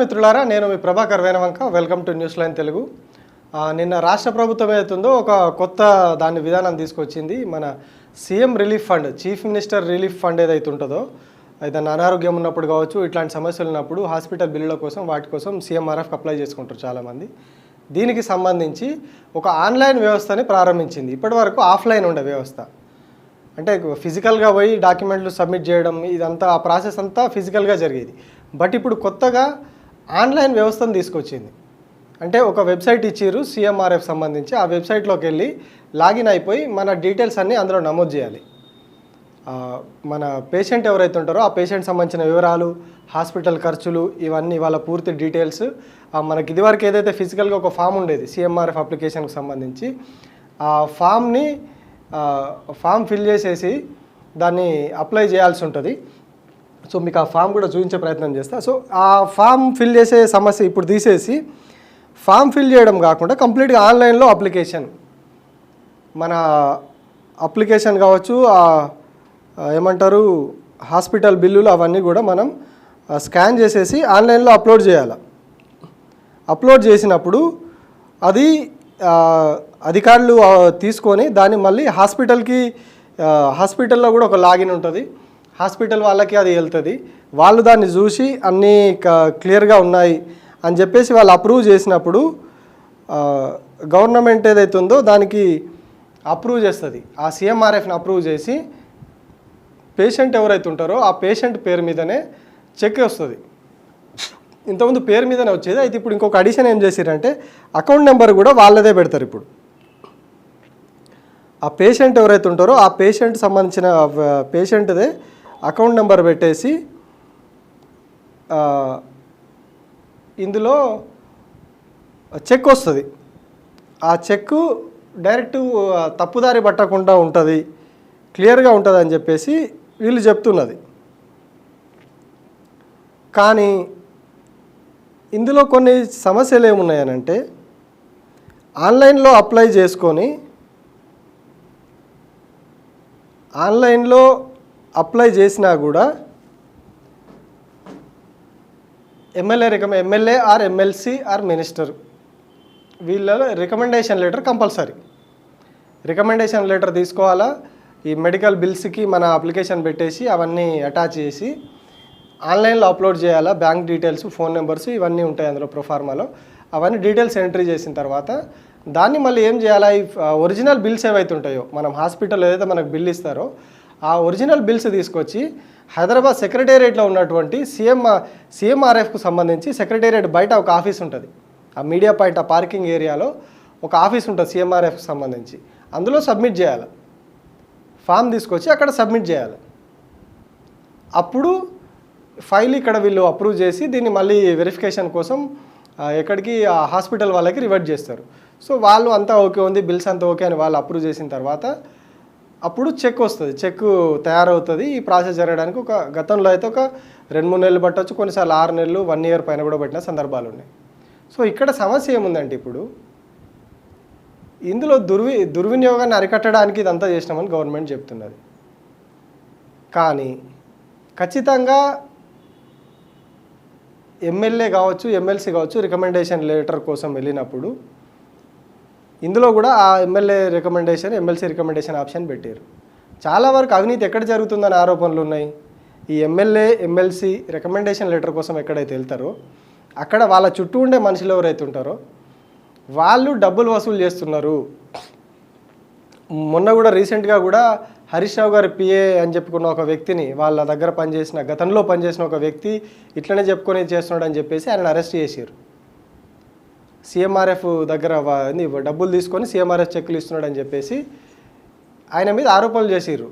మిత్రులారా నేను మీ Prabhakar Venavanka welcome to news line Telugu. నిన్న రాష్ట్ర ప్రభుత్వం ఏదైతుందో ఒక కొత్త దాని విధానం తీసుకొచ్చింది. మన CM relief fund chief minister relief fund ఏదైతే ఉంటుందో ఏదైనా అనారోగ్యం ఉన్నప్పుడు కావచ్చు ఇట్లాంటి సమస్యలు ఉన్నప్పుడు హాస్పిటల్ బిల్లుల కోసం వాటి కోసం సీఎంఆర్ఎఫ్కి అప్లై చేసుకుంటారు చాలామంది. దీనికి సంబంధించి ఒక ఆన్లైన్ వ్యవస్థని ప్రారంభించింది. ఇప్పటివరకు ఆఫ్లైన్ ఉండే వ్యవస్థ. అంటే ఫిజికల్గా పోయి డాక్యుమెంట్లు సబ్మిట్ చేయడం ఇదంతా ఆ ప్రాసెస్ అంతా ఫిజికల్గా జరిగేది. బట్ ఇప్పుడు కొత్తగా ఆన్లైన్ వ్యవస్థను తీసుకొచ్చింది. అంటే ఒక వెబ్సైట్ ఇచ్చిర్రు సిఎంఆర్ఎఫ్ సంబంధించి. ఆ వెబ్సైట్లోకి వెళ్ళి లాగిన్ అయిపోయి మన డీటెయిల్స్ అన్నీ అందులో నమోదు చేయాలి. మన పేషెంట్ ఎవరైతే ఉంటారో ఆ పేషెంట్ సంబంధించిన వివరాలు హాస్పిటల్ ఖర్చులు ఇవన్నీ వాళ్ళ పూర్తి డీటెయిల్స్. ఆ, మనకి ఇదివరకు ఏదైతే ఫిజికల్గా ఒక ఫామ్ ఉండేది సిఎంఆర్ఎఫ్ అప్లికేషన్కి సంబంధించి ఆ ఫామ్ని ఫామ్ ఫిల్ చేసేసి దాన్ని అప్లై చేయాల్సి ఉంటుంది. సో మీకు ఆ ఫామ్ కూడా చూపించే ప్రయత్నం చేస్తా. సో ఆ ఫామ్ ఫిల్ చేసే సమస్య ఇప్పుడు తీసేసి ఫామ్ ఫిల్ చేయడం కాకుండా కంప్లీట్గా ఆన్లైన్లో అప్లికేషన్. మన అప్లికేషన్ కావచ్చు ఏమంటారు హాస్పిటల్ బిల్లులు అవన్నీ కూడా మనం స్కాన్ చేసేసి ఆన్లైన్లో అప్లోడ్ చేయాలి. అప్లోడ్ చేసినప్పుడు అది అధికారులు తీసుకొని దాన్ని మళ్ళీ హాస్పిటల్కి హాస్పిటల్లో కూడా ఒక లాగిన్ ఉంటుంది. హాస్పిటల్ వాళ్ళకి అది వెళ్తుంది. వాళ్ళు దాన్ని చూసి అన్నీ క- క్లియర్గా ఉన్నాయి అని చెప్పేసి వాళ్ళు అప్రూవ్ చేసినప్పుడు గవర్నమెంట్ ఏదైతే ఉందో దానికి అప్రూవ్ చేస్తుంది. ఆ సిఎంఆర్ఎఫ్ని అప్రూవ్ చేసి పేషెంట్ ఎవరైతే ఉంటారో ఆ పేషెంట్ పేరు మీదనే చెక్ వస్తుంది. ఇంతకుముందు పేరు మీదనే వచ్చేది అయితే ఇప్పుడు ఇంకొక అడిషన్ ఏం చేసిరంటే అకౌంట్ నెంబర్ కూడా వాళ్ళదే పెడతారు ఇప్పుడు. ఆ పేషెంట్ ఎవరైతే ఉంటారో ఆ పేషెంట్ సంబంధించిన పేషెంట్దే అకౌంట్ నెంబర్ పెట్టేసి ఇందులో చెక్ వస్తుంది. ఆ చెక్ డైరెక్ట్ తప్పుదారి పట్టకుండా ఉంటుంది క్లియర్గా ఉంటుంది అని చెప్పేసి వీళ్ళు చెప్తున్నది. కానీ ఇందులో కొన్ని సమస్యలు ఏమున్నాయనంటే ఆన్లైన్లో అప్లై చేసుకొని ఆన్లైన్లో అప్లై చేసినా కూడా MLA recom MLA or MLC or minister వీళ్ళ recommendation letter compulsory recommendation letter తీసుకోవాలా? ఈ మెడికల్ బిల్స్కి మన అప్లికేషన్ పెట్టేసి అవన్నీ అటాచ్ చేసి ఆన్లైన్లో అప్లోడ్ చేయాలా? బ్యాంక్ డీటెయిల్స్ ఫోన్ నెంబర్స్ ఇవన్నీ ఉంటాయి అందులో ప్రొఫార్మాలో అవన్నీ డీటెయిల్స్ ఎంట్రీ చేసిన తర్వాత దాన్ని మళ్ళీ ఏం చేయాలా? ఈ ఒరిజినల్ బిల్స్ ఏవైతే ఉంటాయో మనం హాస్పిటల్ ఏదైతే మనకు బిల్ ఇస్తారో ఆ ఒరిజినల్ బిల్స్ తీసుకొచ్చి హైదరాబాద్ సెక్రటేరియట్లో ఉన్నటువంటి సీఎం సీఎంఆర్ఎఫ్కు సంబంధించి సెక్రటేరియట్ బయట ఒక ఆఫీస్ ఉంటుంది. ఆ మీడియా పాయింట్ ఆ పార్కింగ్ ఏరియాలో ఒక ఆఫీస్ ఉంటుంది సీఎంఆర్ఎఫ్కి సంబంధించి. అందులో సబ్మిట్ చేయాలి. ఫామ్ తీసుకొచ్చి అక్కడ సబ్మిట్ చేయాలి. అప్పుడు ఫైల్ ఇక్కడ వీళ్ళు అప్రూవ్ చేసి దీన్ని మళ్ళీ వెరిఫికేషన్ కోసం ఎక్కడికి ఆ హాస్పిటల్ వాళ్ళకి రివర్ట్ చేస్తారు. సో వాళ్ళు అంతా ఓకే ఉంది బిల్స్ అంతా ఓకే అని వాళ్ళు అప్రూవ్ చేసిన తర్వాత అప్పుడు చెక్ వస్తుంది. చెక్ తయారవుతుంది. ఈ ప్రాసెస్ జరగడానికి ఒక గతంలో అయితే ఒక రెండు మూడు నెలలు పట్టవచ్చు కొన్నిసార్లు ఆరు నెలలు వన్ ఇయర్ పైన కూడా పట్టిన సందర్భాలు ఉన్నాయి. సో ఇక్కడ సమస్య ఏముందంటే ఇప్పుడు ఇందులో దుర్వి దుర్వినియోగాన్ని అరికట్టడానికి ఇదంతా చేసినామని గవర్నమెంట్ చెప్తున్నది. కానీ ఖచ్చితంగా ఎమ్మెల్యే కావచ్చు ఎమ్మెల్సీ కావచ్చు రికమెండేషన్ లెటర్ కోసం వెళ్ళినప్పుడు ఇందులో కూడా ఆ MLA recommendation MLC recommendation option పెట్టారు. చాలా వరకు అవినీతి ఎక్కడ జరుగుతుందని ఆరోపణలు ఉన్నాయి. ఈ ఎమ్మెల్యే ఎమ్మెల్సీ రికమెండేషన్ లెటర్ కోసం ఎక్కడైతే వెళ్తారో అక్కడ వాళ్ళ చుట్టూ ఉండే మనుషులు ఎవరైతే ఉంటారో వాళ్ళు డబ్బులు వసూలు చేస్తున్నారు. మొన్న కూడా రీసెంట్గా కూడా హరీష్ రావు గారు పిఏ అని చెప్పుకున్న ఒక వ్యక్తిని వాళ్ళ దగ్గర పనిచేసిన గతంలో పనిచేసిన ఒక వ్యక్తి ఇట్లనే చెప్పుకొని చేస్తున్నాడు అని చెప్పేసి ఆయన అరెస్ట్ చేశారు. సీఎంఆర్ఎఫ్ దగ్గర డబ్బులు తీసుకొని సీఎంఆర్ఎఫ్ చెక్కులు ఇస్తున్నాడని చెప్పేసి ఆయన మీద ఆరోపణలు చేసిర్రు.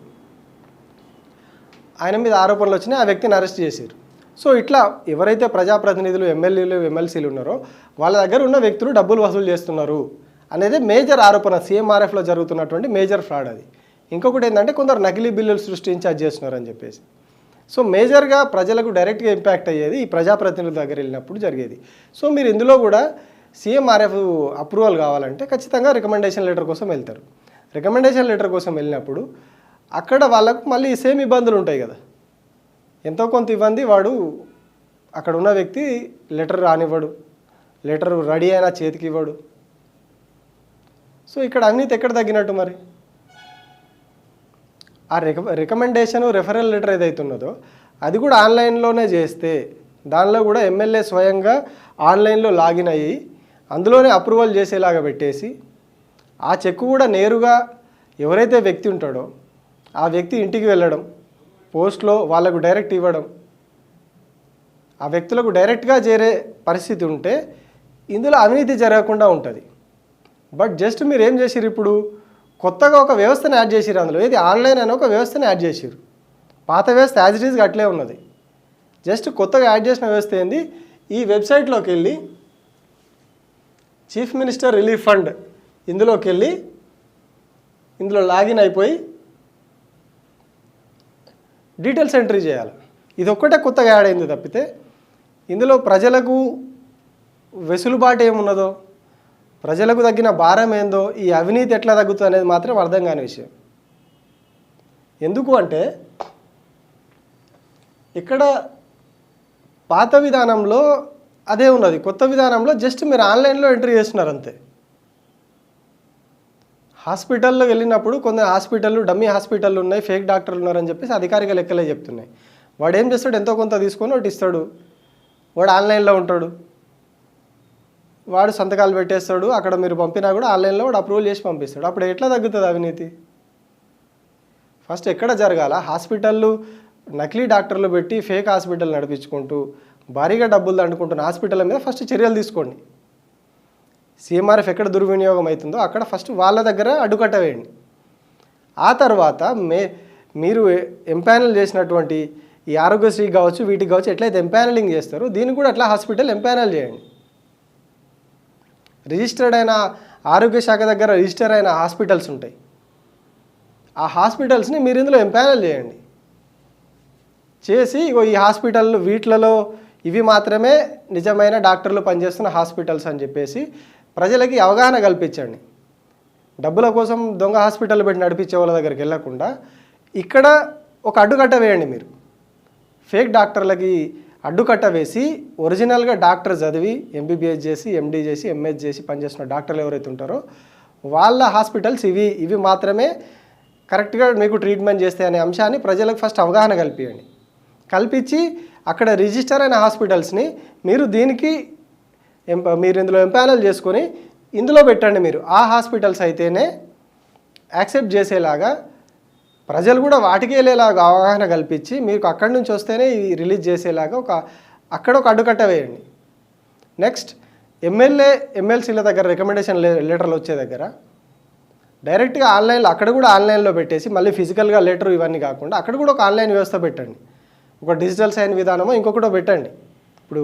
ఆయన మీద ఆరోపణలు వచ్చినాయి ఆ వ్యక్తిని అరెస్ట్ చేశారు సో ఇట్లా ఎవరైతే ప్రజాప్రతినిధులు ఎమ్మెల్యేలు ఎమ్మెల్సీలు ఉన్నారో వాళ్ళ దగ్గర ఉన్న వ్యక్తులు డబ్బులు వసూలు చేస్తున్నారు అనేది మేజర్ ఆరోపణ సీఎంఆర్ఎఫ్లో జరుగుతున్నటువంటి మేజర్ ఫ్రాడ్ అది. ఇంకొకటి ఏంటంటే కొందరు నకిలీ బిల్లులు సృష్టించి అది చేస్తున్నారు అని చెప్పేసి. సో మేజర్గా ప్రజలకు డైరెక్ట్గా ఇంపాక్ట్ అయ్యేది ఈ ప్రజాప్రతినిధుల దగ్గర వెళ్ళినప్పుడు జరిగేది. సో మీరు ఇందులో కూడా సీఎంఆర్ఎఫ్ అప్రూవల్ కావాలంటే ఖచ్చితంగా రికమెండేషన్ లెటర్ కోసం వెళ్తారు. రికమెండేషన్ లెటర్ కోసం వెళ్ళినప్పుడు అక్కడ వాళ్ళకు మళ్ళీ సేమ్ ఇబ్బందులు ఉంటాయి కదా. ఎంతో కొంత ఇబ్బంది వాడు అక్కడ ఉన్న వ్యక్తి లెటర్ రానివ్వడు. లెటర్ రెడీ అయినా చేతికి ఇవ్వడు. సో ఇక్కడ అవినీతి ఎక్కడ తగ్గినట్టు మరి? ఆ రిక రికమెండేషన్ రెఫరల్ లెటర్ ఏదైతే ఉన్నదో అది కూడా ఆన్లైన్లోనే చేస్తే దానిలో కూడా ఎమ్మెల్యే స్వయంగా ఆన్లైన్లో లాగిన్ అయ్యి అందులోనే అప్రూవల్ చేసేలాగా పెట్టేసి ఆ చెక్ కూడా నేరుగా ఎవరైతే వ్యక్తి ఉంటాడో ఆ వ్యక్తి ఇంటికి వెళ్ళడం పోస్ట్లో వాళ్ళకు డైరెక్ట్ ఇవ్వడం ఆ వ్యక్తులకు డైరెక్ట్గా చేరే పరిస్థితి ఉంటే ఇందులో అవినీతి జరగకుండా ఉంటుంది. బట్ జస్ట్ మీరు ఏం చేసిరు ఇప్పుడు? కొత్తగా ఒక వ్యవస్థను యాడ్ చేసిరు అందులో. ఇది ఆన్లైన్ అని ఒక వ్యవస్థను యాడ్ చేసిరు పాత వ్యవస్థ యాజ్ ఇట్ ఈజ్గా అట్లే ఉన్నది. జస్ట్ కొత్తగా యాడ్ చేసిన వ్యవస్థ ఏంది? ఈ వెబ్సైట్లోకి వెళ్ళి చీఫ్ మినిస్టర్ రిలీఫ్ ఫండ్ ఇందులోకి వెళ్ళి ఇందులో లాగిన్ అయిపోయి డీటెయిల్స్ ఎంట్రీ చేయాలి. ఇది ఒక్కటే కొత్తగా యాడ్ అయింది తప్పితే ఇందులో ప్రజలకు వెసులుబాటు ఏమున్నదో ప్రజలకు తగ్గిన భారం ఏందో ఈ అవినీతి ఎట్లా తగ్గుతుంది అనేది మాత్రం అర్థం కాని విషయం. ఎందుకు అంటే ఇక్కడ పాత విధానంలో అదే ఉన్నది. కొత్త విధానంలో జస్ట్ మీరు ఆన్లైన్లో ఎంట్రీ చేస్తున్నారు అంతే. హాస్పిటల్లో వెళ్ళినప్పుడు కొన్ని హాస్పిటల్లు డమ్మీ హాస్పిటల్లు ఉన్నాయి ఫేక్ డాక్టర్లు ఉన్నారని చెప్పేసి అధికారిక లెక్కలే చెప్తున్నాయి. వాడు ఏం చేస్తాడు? ఎంతో కొంత తీసుకొని ఒకటి ఇస్తాడు. వాడు ఆన్లైన్లో ఉంటాడు. వాడు సంతకాలు పెట్టేస్తాడు. అక్కడ మీరు పంపినా కూడా ఆన్లైన్లో వాడు అప్రూవల్ చేసి పంపిస్తాడు. అప్పుడు ఎట్లా తగ్గుతుంది అవినీతి? ఫస్ట్ ఎక్కడ జరగాల? హాస్పిటళ్ళు నకిలీ డాక్టర్లు పెట్టి ఫేక్ హాస్పిటల్ నడిపించుకుంటూ భారీగా డబ్బులు దండుకుంటున్న హాస్పిటల్ మీద ఫస్ట్ చర్యలు తీసుకోండి. సీఎంఆర్ఎఫ్ ఎక్కడ దుర్వినియోగం అవుతుందో అక్కడ ఫస్ట్ వాళ్ళ దగ్గర అడ్డుకట్ట వేయండి. ఆ తర్వాత మే మీరు ఎంపానల్ చేసినటువంటి ఈ ఆరోగ్యశ్రీ కావచ్చు వీటికి కావచ్చు ఎట్లయితే ఎంపానలింగ్ చేస్తారో దీన్ని కూడా అట్లా హాస్పిటల్ ఎంపానల్ చేయండి. రిజిస్టర్డ్ అయిన ఆరోగ్య శాఖ దగ్గర రిజిస్టర్ అయిన హాస్పిటల్స్ ఉంటాయి. ఆ హాస్పిటల్స్ని మీరు ఇందులో ఎంపానల్ చేయండి. చేసి ఈ హాస్పిటల్ వీటిలలో ఇవి మాత్రమే నిజమైన డాక్టర్లు పనిచేస్తున్న హాస్పిటల్స్ అని చెప్పేసి ప్రజలకి అవగాహన కల్పించండి. డబ్బుల కోసం దొంగ హాస్పిటల్ పెట్టి నడిపించే వాళ్ళ దగ్గరికి వెళ్ళకుండా ఇక్కడ ఒక అడ్డుకట్ట వేయండి మీరు. ఫేక్ డాక్టర్లకి అడ్డుకట్ట వేసి ఒరిజినల్గా డాక్టర్ చదివి ఎంబీబీఎస్ చేసి ఎండీ చేసి ఎంఎస్ చేసి పనిచేస్తున్న డాక్టర్లు ఎవరైతే ఉంటారో వాళ్ళ హాస్పిటల్స్ ఇవి ఇవి మాత్రమే కరెక్ట్గా మీకు ట్రీట్మెంట్ చేస్తాయి అనే అంశాన్ని ప్రజలకు ఫస్ట్ అవగాహన కల్పించండి. కల్పించి అక్కడ రిజిస్టర్ అయిన హాస్పిటల్స్ని మీరు దీనికి మీరు ఇందులో ఎంపానల్ చేసుకొని ఇందులో పెట్టండి మీరు. ఆ హాస్పిటల్స్ అయితేనే యాక్సెప్ట్ చేసేలాగా ప్రజలు కూడా వాటికి వెళ్ళేలాగా అవగాహన కల్పించి మీకు అక్కడి నుంచి వస్తేనే ఇది రిలీజ్ చేసేలాగా ఒక అక్కడ ఒక అడ్డుకట్ట వేయండి. నెక్స్ట్ ఎమ్మెల్యే ఎమ్మెల్సీల దగ్గర రికమెండేషన్ లెటర్లు వచ్చే దగ్గర డైరెక్ట్గా ఆన్లైన్లో అక్కడ కూడా ఆన్లైన్లో పెట్టేసి మళ్ళీ ఫిజికల్గా లెటర్ ఇవన్నీ కాకుండా అక్కడ కూడా ఒక ఆన్లైన్ వ్యవస్థ పెట్టండి. ఒక డిజిటల్ సైన్ విధానమో ఇంకొకటో పెట్టండి. ఇప్పుడు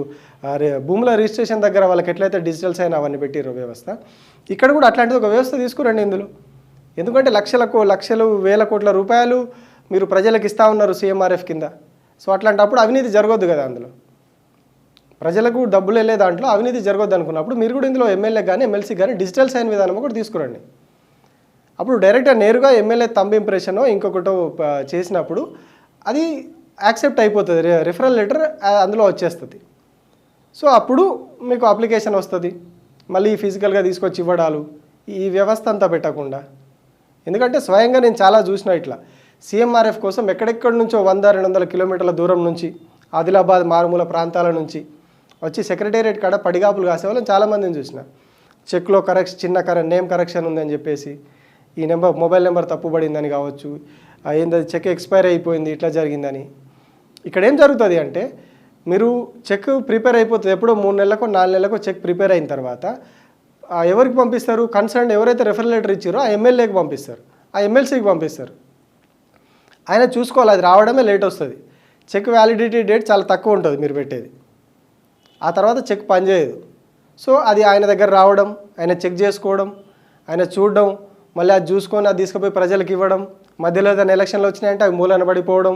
భూముల రిజిస్ట్రేషన్ దగ్గర వాళ్ళకి ఎట్లయితే డిజిటల్ సైన్ అవన్నీ పెట్టిరో వ్యవస్థ ఇక్కడ కూడా అట్లాంటిది ఒక వ్యవస్థ తీసుకురండి ఇందులో. ఎందుకంటే లక్షలకు లక్షలు వేల కోట్ల రూపాయలు మీరు ప్రజలకు ఇస్తూ ఉన్నారు సీఎంఆర్ఎఫ్ కింద. సో అట్లాంటప్పుడు అవినీతి జరగొద్దు కదా అందులో. ప్రజలకు డబ్బులు వెళ్ళే దాంట్లో అవినీతి జరగొద్దు అనుకున్నప్పుడు మీరు కూడా ఇందులో ఎమ్మెల్యే కానీ ఎమ్మెల్సీ కానీ డిజిటల్ సైన్ విధానం కూడా తీసుకురండి. అప్పుడు డైరెక్ట్గా నేరుగా ఎమ్మెల్యే తంబ్ ఇంప్రెషనో ఇంకొకటో చేసినప్పుడు అది యాక్సెప్ట్ అయిపోతుంది. రిఫరల్ లెటర్ అందులో వచ్చేస్తుంది. సో అప్పుడు మీకు అప్లికేషన్ వస్తుంది. మళ్ళీ ఫిజికల్గా తీసుకొచ్చి ఇవ్వడాలు. ఈ వ్యవస్థ అంతా పెట్టకుండా. ఎందుకంటే స్వయంగా నేను చాలా చూసిన ఇట్లా. సీఎంఆర్ఎఫ్ కోసం ఎక్కడెక్కడి నుంచో వంద రెండు వందల కిలోమీటర్ల దూరం నుంచి ఆదిలాబాద్ మారుమూల ప్రాంతాల నుంచి వచ్చి సెక్రటేరియట్ కాడ పడిగాపులు కాసేవాళ్ళని చాలామందిని చూసిన. చెక్లో కరెక్షన్ చిన్న కర నేమ్ కరెక్షన్ ఉందని చెప్పేసి ఈ నెంబర్ మొబైల్ నెంబర్ తప్పుబడిందని కావచ్చు. ఆ ఏంది చెక్ ఎక్స్పైర్ అయిపోయింది ఇట్లా జరిగిందని. ఇక్కడ ఏం జరుగుతుంది అంటే మీరు చెక్ ప్రిపేర్ అయిపోతుంది ఎప్పుడో మూడు నెలలకు నాలుగు నెలలకు చెక్ ప్రిపేర్ అయిన తర్వాత ఎవరికి పంపిస్తారు? కన్సర్న్ ఎవరైతే రెఫరల్ లెటర్ ఇచ్చారో ఆ ఎమ్మెల్యేకి పంపిస్తారు. ఆ ఎమ్మెల్సీకి పంపిస్తారు. ఆయన చూసుకోవాలి అది రావడమే లేట్ వస్తుంది. చెక్ వ్యాలిడిటీ డేట్ చాలా తక్కువ ఉంటుంది మీరు పెట్టేది. ఆ తర్వాత చెక్ పనిచేయదు సో అది ఆయన దగ్గర రావడం ఆయన చెక్ చేసుకోవడం ఆయన చూడడం మళ్ళీ అది చూసుకొని అది తీసుకుపోయి ప్రజలకు ఇవ్వడం మధ్యలో ఏదైనా ఎలక్షన్లు వచ్చినాయంటే అవి మూలన పడిపోవడం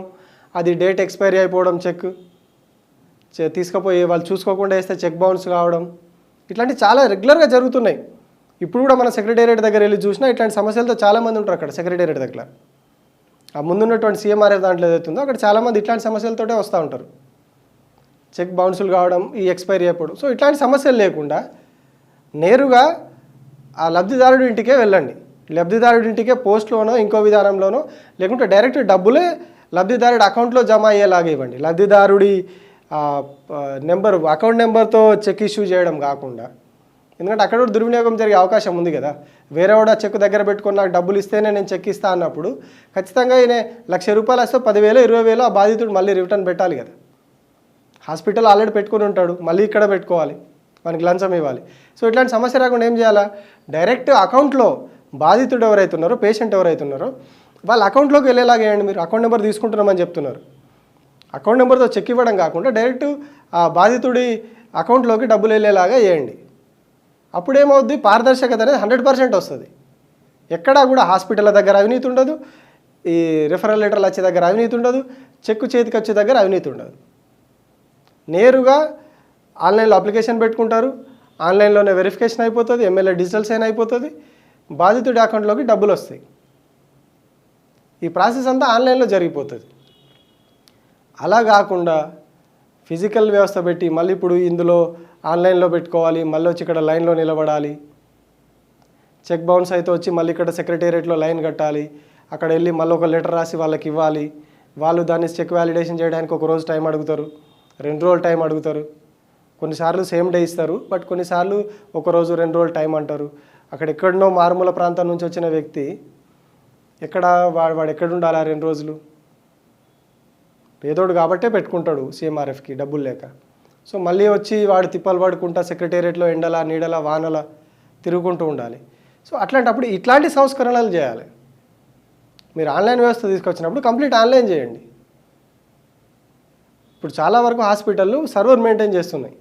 అది డేట్ ఎక్స్పైరీ అయిపోవడం చెక్. చె- తీసుకుపోయి వాళ్ళు చూసుకోకుండా వేస్తే చెక్ బౌన్స్ కావడం. ఇట్లాంటివి చాలా రెగ్యులర్గా జరుగుతున్నాయి. ఇప్పుడు కూడా మన సెక్రటేరియట్ దగ్గర వెళ్ళి చూసినా ఇట్లాంటి సమస్యలతో చాలామంది ఉంటారు అక్కడ సెక్రటేరియట్ దగ్గర. ఆ ముందున్నటువంటి సీఎంఆర్ఎఫ్ దాంట్లో ఏదైతుందో అక్కడ చాలామంది ఇట్లాంటి సమస్యలతోటే వస్తూ ఉంటారు. చెక్ బౌన్సులు కావడం ఈ ఎక్స్పైరీ అయిపోవడం. సో ఇట్లాంటి సమస్యలు లేకుండా నేరుగా ఆ లబ్ధిదారుడి ఇంటికే వెళ్ళండి. లబ్ధిదారుడి ఇంటికే పోస్ట్లోనో ఇంకో విధానంలోనో లేకుంటే డైరెక్ట్ డబ్బులే లబ్ధిదారుడి అకౌంట్లో జమ అయ్యేలాగా ఇవ్వండి. లబ్ధిదారుడి నెంబర్ అకౌంట్ నెంబర్తో చెక్ ఇష్యూ చేయడం కాకుండా. ఎందుకంటే అక్కడ కూడా దుర్వినియోగం జరిగే అవకాశం ఉంది కదా. వేరే కూడా చెక్ దగ్గర పెట్టుకొని నాకు డబ్బులు ఇస్తేనే నేను చెక్ ఇస్తా అన్నప్పుడు ఖచ్చితంగా ఈయన లక్ష రూపాయలు వస్తే పదివేలు ఇరవై వేలు ఆ బాధితుడు మళ్ళీ రిటర్న్ పెట్టాలి కదా. హాస్పిటల్ ఆల్రెడీ పెట్టుకుని ఉంటాడు. మళ్ళీ ఇక్కడ పెట్టుకోవాలి. మనకి లంచం ఇవ్వాలి. సో ఇట్లాంటి సమస్య రాకుండా ఏం చేయాలా? డైరెక్ట్ అకౌంట్లో బాధితుడు ఎవరైతున్నారో పేషెంట్ ఎవరైతున్నారో వాళ్ళ అకౌంట్లోకి వెళ్ళేలాగా వేయండి మీరు అకౌంట్ నెంబర్ తీసుకుంటున్నామని చెప్తున్నారు. అకౌంట్ నెంబర్తో చెక్ ఇవ్వడం కాకుండా డైరెక్ట్ ఆ బాధితుడి అకౌంట్లోకి డబ్బులు వెళ్ళేలాగా చేయండి. అప్పుడేమవుద్ది? పారదర్శకత అనేది హండ్రెడ్ పర్సెంట్ వస్తుంది. ఎక్కడా కూడా హాస్పిటల్ దగ్గర అవినీతి ఉండదు. ఈ రిఫరల్ లెటర్లు వచ్చే దగ్గర అవినీతి ఉండదు. చెక్కు చేతికి వచ్చే దగ్గర అవినీతి ఉండదు. నేరుగా ఆన్లైన్లో అప్లికేషన్ పెట్టుకుంటారు. ఆన్లైన్లోనే వెరిఫికేషన్ అయిపోతుంది. ఎమ్మెల్యే డిజిటల్ సైన్ అయిపోతుంది. బాధితుడి అకౌంట్లోకి డబ్బులు వస్తాయి. ఈ ప్రాసెస్ అంతా ఆన్లైన్లో జరిగిపోతుంది. అలా కాకుండా ఫిజికల్ వ్యవస్థ పెట్టి మళ్ళీ ఇప్పుడు ఇందులో ఆన్లైన్లో పెట్టుకోవాలి మళ్ళీ వచ్చి ఇక్కడ లైన్లో నిలబడాలి. చెక్ బౌన్స్ అయితే వచ్చి మళ్ళీ ఇక్కడ సెక్రటేరియట్లో లైన్ కట్టాలి అక్కడ వెళ్ళి మళ్ళీ ఒక లెటర్ రాసి వాళ్ళకి ఇవ్వాలి. వాళ్ళు దాన్ని చెక్ వ్యాలిడేషన్ చేయడానికి ఒక రోజు టైం అడుగుతారు రెండు రోజులు టైం అడుగుతారు. కొన్నిసార్లు సేమ్ డే ఇస్తారు బట్ కొన్నిసార్లు ఒక రోజు రెండు రోజులు టైం అంటారు. అక్కడ ఎక్కడనో మారుమూల ప్రాంతం నుంచి వచ్చిన వ్యక్తి ఎక్కడ వాడు వాడు ఎక్కడ ఉండాలి రెండు రోజులు? పేదోడు కాబట్టే పెట్టుకుంటాడు సీఎంఆర్ఎఫ్కి డబ్బులు లేక. సో మళ్ళీ వచ్చి వాడు తిప్పలు పడుకుంటా సెక్రటేరియట్లో ఎండల నీడల వానల తిరుగుకుంటూ ఉండాలి. సో అట్లాంటప్పుడు ఇట్లాంటి సంస్కరణలు చేయాలి. మీరు ఆన్లైన్ వ్యవస్థ తీసుకొచ్చినప్పుడు కంప్లీట్ ఆన్లైన్ చేయండి. ఇప్పుడు చాలా వరకు హాస్పిటళ్ళు సర్వర్ మెయింటైన్ చేస్తున్నాయి.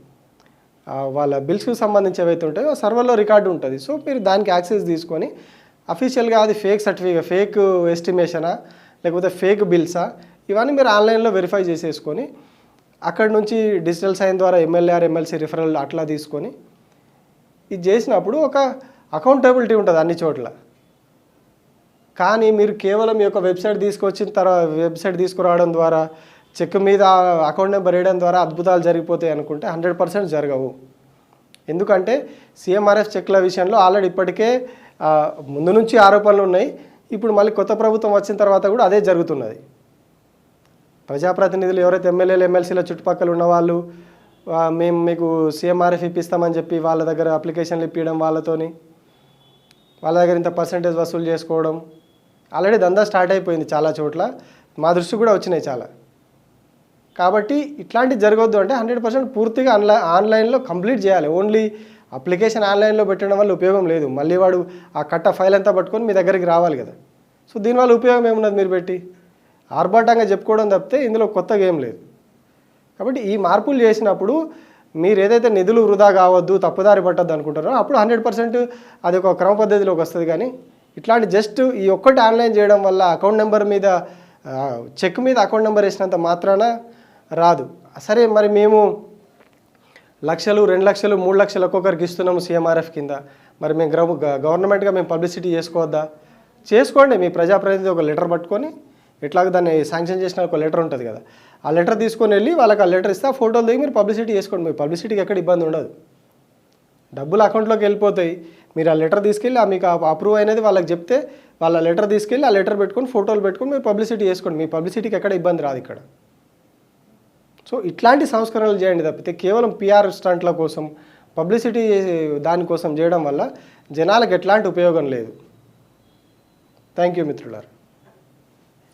వాళ్ళ బిల్స్కి సంబంధించి ఏవైతే ఉంటాయో సర్వర్లో రికార్డు ఉంటుంది. సో మీరు దానికి యాక్సెస్ తీసుకొని అఫీషియల్గా అది ఫేక్ సర్టిఫికేట్ ఫేక్ ఎస్టిమేషనా లేకపోతే ఫేక్ బిల్సా ఇవన్నీ మీరు ఆన్లైన్లో వెరిఫై చేసేసుకొని అక్కడ నుంచి డిజిటల్ సైన్ ద్వారా ఎమ్మెల్యేఆర్ ఎమ్మెల్సీ రిఫరల్ అట్లా తీసుకొని ఇది చేసినప్పుడు ఒక అకౌంటబిలిటీ ఉంటుంది అన్ని చోట్ల. కానీ మీరు కేవలం ఈ యొక్క వెబ్సైట్ తీసుకొచ్చిన తర్వాత వెబ్సైట్ తీసుకురావడం ద్వారా చెక్ మీద అకౌంట్ నెంబర్ వేయడం ద్వారా అద్భుతాలు జరిగిపోతాయి అనుకుంటే హండ్రెడ్ పర్సెంట్ జరగవు. ఎందుకంటే సీఎంఆర్ఎఫ్ చెక్ల విషయంలో ఆల్రెడీ ఇప్పటికే ముందు నుంచి ఆరోపణలు ఉన్నాయి. ఇప్పుడు మళ్ళీ కొత్త ప్రభుత్వం వచ్చిన తర్వాత కూడా అదే జరుగుతున్నది. ప్రజాప్రతినిధులు ఎవరైతే ఎమ్మెల్యేలు ఎమ్మెల్సీల చుట్టుపక్కల ఉన్న వాళ్ళు మేము మీకు సీఎంఆర్ఎఫ్ ఇప్పిస్తామని చెప్పి వాళ్ళ దగ్గర అప్లికేషన్లు ఇప్పించడం వాళ్ళతోని వాళ్ళ దగ్గర ఇంత పర్సంటేజ్ వసూలు చేసుకోవడం ఆల్రెడీ దందా స్టార్ట్ అయిపోయింది చాలా చోట్ల. మా దృష్టి కూడా వచ్చినాయి చాలా. కాబట్టి ఇట్లాంటివి జరగొద్దు అంటే హండ్రెడ్ పర్సెంట్ పూర్తిగా ఆన్లైన్ ఆన్లైన్లో కంప్లీట్ చేయాలి. ఓన్లీ అప్లికేషన్ ఆన్లైన్లో పెట్టడం వల్ల ఉపయోగం లేదు. మళ్ళీ వాడు ఆ కట్ట ఫైల్ అంతా పట్టుకొని మీ దగ్గరికి రావాలి కదా. సో దీనివల్ల ఉపయోగం ఏమున్నది మీరు పెట్టి? ఆర్భాటంగా చెప్పుకోవడం తప్పితే ఇందులో కొత్తగా ఏం లేదు. కాబట్టి ఈ మార్పులు చేసినప్పుడు మీరు ఏదైతే నిధులు వృధా కావద్దు తప్పుదారి పట్టద్దు అనుకుంటారో అప్పుడు హండ్రెడ్ పర్సెంట్ అది ఒక క్రమ పద్ధతిలోకి వస్తుంది కానీ ఇట్లాంటి జస్ట్ ఈ ఒక్కటి ఆన్లైన్ చేయడం వల్ల అకౌంట్ నెంబర్ మీద చెక్ మీద అకౌంట్ నెంబర్ వేసినంత మాత్రాన రాదు. సరే మరి మేము లక్షలు రెండు లక్షలు మూడు లక్షలు ఒక్కొక్కరికి ఇస్తున్నాము సీఎంఆర్ఎఫ్ కింద. మరి మేము గ్రౌ గవర్నమెంట్గా మేము పబ్లిసిటీ చేసుకోవద్దా? చేసుకోండి మీ ప్రజాప్రతినిధి ఒక లెటర్ పట్టుకొని ఇట్లాగ దాన్ని శాంక్షన్ చేసిన ఒక లెటర్ ఉంటుంది కదా. ఆ లెటర్ తీసుకొని వెళ్ళి వాళ్ళకి ఆ లెటర్ ఇస్తే ఆ ఫోటోలు దిగి మీరు పబ్లిసిటీ చేసుకోండి. మీ పబ్లిసిటీకి ఎక్కడ ఇబ్బంది ఉండదు. డబ్బులు అకౌంట్లోకి వెళ్ళిపోతాయి. మీరు ఆ లెటర్ తీసుకెళ్ళి ఆ మీకు అప్రూవ్ అనేది వాళ్ళకి చెప్తే వాళ్ళ లెటర్ తీసుకెళ్ళి ఆ లెటర్ పెట్టుకొని ఫోటోలు పెట్టుకొని మీరు పబ్లిసిటీ చేసుకోండి. మీ పబ్లిసిటీకి ఎక్కడ ఇబ్బంది రాదు ఇక్కడ. సో ఇట్లాంటి సంస్కరణలు చేయండి తప్పితే కేవలం పిఆర్ స్టంట్ల కోసం పబ్లిసిటీ దానికోసం చేయడం వల్ల జనాలకు ఎట్లాంటి ఉపయోగం లేదు. Thank you మిత్రులారు.